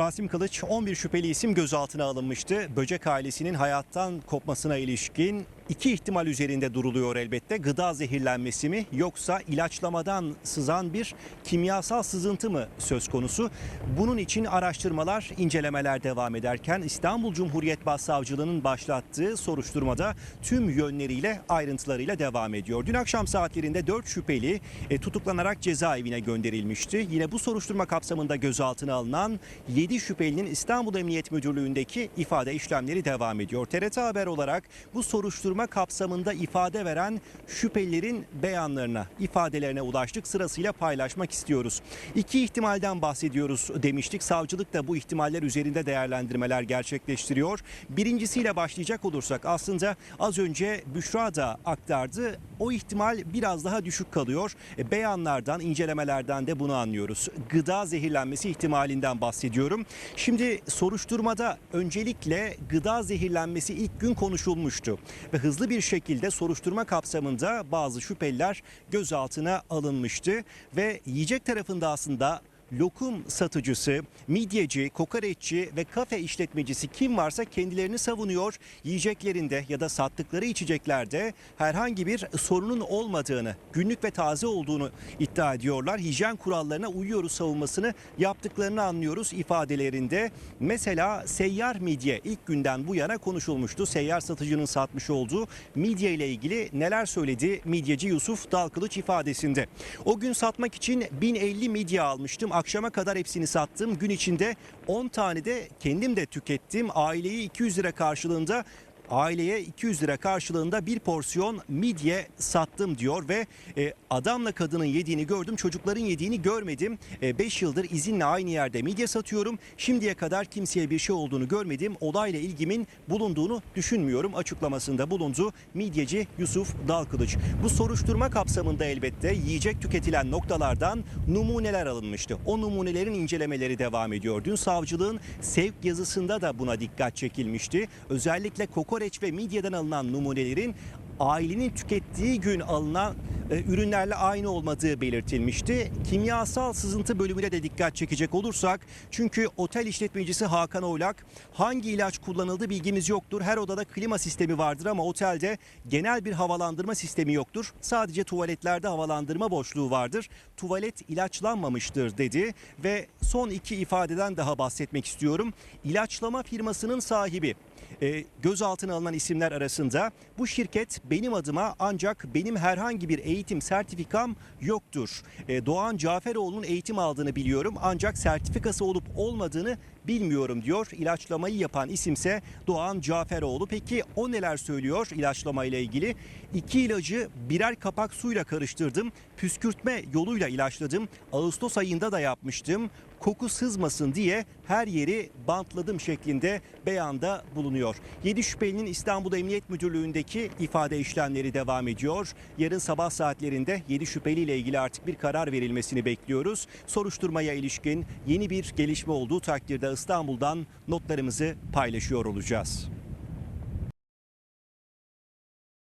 Rasim Kılıç 11 şüpheli isim gözaltına alınmıştı. Böcek ailesinin hayattan kopmasına ilişkin iki ihtimal üzerinde duruluyor elbette. Gıda zehirlenmesi mi yoksa ilaçlamadan sızan bir kimyasal sızıntı mı söz konusu? Bunun için araştırmalar, incelemeler devam ederken İstanbul Cumhuriyet Başsavcılığı'nın başlattığı soruşturmada tüm yönleriyle ayrıntılarıyla devam ediyor. Dün akşam saatlerinde 4 şüpheli e, tutuklanarak cezaevine gönderilmişti. Yine bu soruşturma kapsamında gözaltına alınan 7 şüphelinin İstanbul Emniyet Müdürlüğü'ndeki ifade işlemleri devam ediyor. TRT Haber olarak bu soruşturma kapsamında ifade veren şüphelilerin beyanlarına, ifadelerine ulaştık. Sırasıyla paylaşmak istiyoruz. İki ihtimalden bahsediyoruz demiştik. Savcılık da bu ihtimaller üzerinde değerlendirmeler gerçekleştiriyor. Birincisiyle başlayacak olursak aslında az önce Büşra da aktardı. O ihtimal biraz daha düşük kalıyor. E, Beyanlardan, incelemelerden de bunu anlıyoruz. Gıda zehirlenmesi ihtimalinden bahsediyorum. Şimdi soruşturmada öncelikle gıda zehirlenmesi ilk gün konuşulmuştu. Ve hızlı bir şekilde soruşturma kapsamında bazı şüpheliler gözaltına alınmıştı. Ve yiyecek tarafında aslında lokum satıcısı, midyeci, kokoreççi ve kafe işletmecisi kim varsa kendilerini savunuyor. Yiyeceklerinde ya da sattıkları içeceklerde herhangi bir sorunun olmadığını, günlük ve taze olduğunu iddia ediyorlar. Hijyen kurallarına uyuyoruz savunmasını yaptıklarını anlıyoruz ifadelerinde. Mesela seyyar midye ilk günden bu yana konuşulmuştu. Seyyar satıcının satmış olduğu midye ile ilgili neler söyledi midyeci Yusuf Dalkılıç ifadesinde. O gün satmak için 1050 midye almıştım. Akşama kadar hepsini sattım. Gün içinde 10 tane de kendim de tükettim. Aileyi 200 lira karşılığında aileye 200 lira karşılığında bir porsiyon midye sattım diyor ve e, adamla kadının yediğini gördüm çocukların yediğini görmedim. 5 yıldır izinle aynı yerde midye satıyorum. Şimdiye kadar kimseye bir şey olduğunu görmedim. Olayla ilgimin bulunduğunu düşünmüyorum açıklamasında bulundu midyeci Yusuf Dalkılıç. Bu soruşturma kapsamında elbette yiyecek tüketilen noktalardan numuneler alınmıştı. O numunelerin incelemeleri devam ediyor. Dün savcılığın sevk yazısında da buna dikkat çekilmişti. Özellikle kokoreç ve midyeden alınan numunelerin ailenin tükettiği gün alınan e, ürünlerle aynı olmadığı belirtilmişti. Kimyasal sızıntı bölümüne de dikkat çekecek olursak çünkü otel işletmecisi Hakan Oylak hangi ilaç kullanıldığı bilgimiz yoktur. Her odada klima sistemi vardır ama otelde genel bir havalandırma sistemi yoktur. Sadece tuvaletlerde havalandırma boşluğu vardır. Tuvalet ilaçlanmamıştır dedi ve son iki ifadeden daha bahsetmek istiyorum. İlaçlama firmasının sahibi e, gözaltına alınan isimler arasında bu şirket benim adıma ancak benim herhangi bir eğitim sertifikam yoktur. E, Doğan Caferoğlu'nun eğitim aldığını biliyorum ancak sertifikası olup olmadığını bilmiyorum diyor. İlaçlamayı yapan isimse Doğan Caferoğlu. Peki o neler söylüyor ilaçlama ile ilgili? İki ilacı birer kapak suyla karıştırdım. Püskürtme yoluyla ilaçladım. Ağustos ayında da yapmıştım. Koku sızmasın diye her yeri bantladım şeklinde beyanda bulunuyor. 7 şüphelinin İstanbul Emniyet Müdürlüğü'ndeki ifade işlemleri devam ediyor. Yarın sabah saatlerinde 7 şüpheliyle ilgili artık bir karar verilmesini bekliyoruz. Soruşturmaya ilişkin yeni bir gelişme olduğu takdirde İstanbul'dan notlarımızı paylaşıyor olacağız.